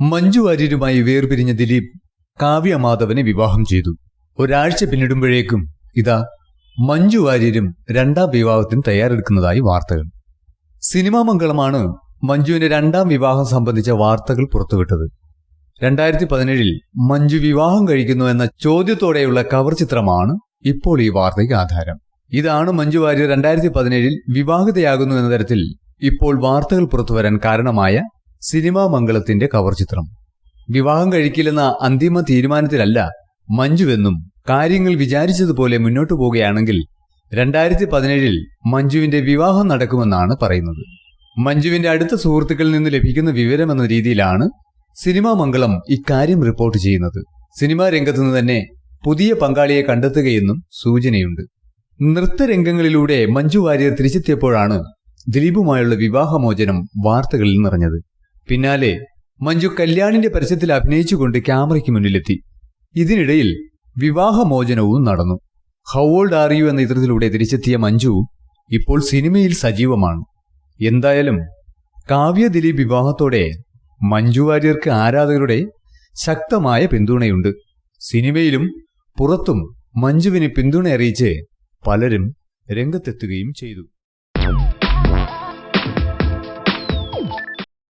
മഞ്ജു വാര്യരുമായി വേർപിരിഞ്ഞ ദിലീപ് കാവ്യ മാധവനെ വിവാഹം ചെയ്തു. ഒരാഴ്ച പിന്നിടുമ്പോഴേക്കും ഇതാ മഞ്ജു വാര്യരും രണ്ടാം വിവാഹത്തിന് തയ്യാറെടുക്കുന്നതായി വാർത്തകൾ. സിനിമാ മംഗളമാണ് മഞ്ജുവിന്റെ രണ്ടാം വിവാഹം സംബന്ധിച്ച വാർത്തകൾ പുറത്തുവിട്ടത്. രണ്ടായിരത്തി പതിനേഴിൽ മഞ്ജു വിവാഹം കഴിക്കുന്നു എന്ന ചോദ്യത്തോടെയുള്ള കവർ ചിത്രമാണ് ഇപ്പോൾ ഈ വാർത്തയ്ക്ക് ആധാരം. ഇതാണ് മഞ്ജു വാര്യർ രണ്ടായിരത്തി പതിനേഴിൽ വിവാഹിതയാകുന്നു എന്ന തരത്തിൽ ഇപ്പോൾ വാർത്തകൾ പുറത്തുവരാൻ കാരണമായ സിനിമാ മംഗളത്തിന്റെ കവർ ചിത്രം. വിവാഹം കഴിക്കില്ലെന്ന അന്തിമ തീരുമാനത്തിലല്ല മഞ്ജുവെന്നും കാര്യങ്ങൾ വിചാരിച്ചതുപോലെ മുന്നോട്ടു പോവുകയാണെങ്കിൽ രണ്ടായിരത്തി പതിനേഴിൽ മഞ്ജുവിന്റെ വിവാഹം നടക്കുമെന്നാണ് പറയുന്നത്. മഞ്ജുവിന്റെ അടുത്ത സുഹൃത്തുക്കളിൽ നിന്ന് ലഭിക്കുന്ന വിവരം എന്ന രീതിയിലാണ് സിനിമാ മംഗളം ഇക്കാര്യം റിപ്പോർട്ട് ചെയ്യുന്നത്. സിനിമാ രംഗത്തു നിന്ന് തന്നെ പുതിയ പങ്കാളിയെ കണ്ടെത്തുകയെന്നും സൂചനയുണ്ട്. നൃത്തരംഗങ്ങളിലൂടെ മഞ്ജു വാര്യർ തിരിച്ചെത്തിയപ്പോഴാണ് ദിലീപുമായുള്ള വിവാഹമോചനം വാർത്തകളിൽ നിറഞ്ഞത്. പിന്നാലെ മഞ്ജു കല്യാണിന്റെ പരസ്യത്തിൽ അഭിനയിച്ചുകൊണ്ട് ക്യാമറയ്ക്ക് മുന്നിലെത്തി. ഇതിനിടയിൽ വിവാഹമോചനവും നടന്നു. ഹൗ ഓൾഡ് ആർ യു എന്ന ചിത്രത്തിലൂടെ തിരിച്ചെത്തിയ മഞ്ജു ഇപ്പോൾ സിനിമയിൽ സജീവമാണ്. എന്തായാലും കാവ്യ ദിലീപ് വിവാഹത്തോടെ മഞ്ജു വാര്യർക്ക് ആരാധകരുടെ ശക്തമായ പിന്തുണയുണ്ട്. സിനിമയിലും പുറത്തും മഞ്ജുവിന് പിന്തുണ അറിയിച്ച് പലരും രംഗത്തെത്തുകയും ചെയ്തു.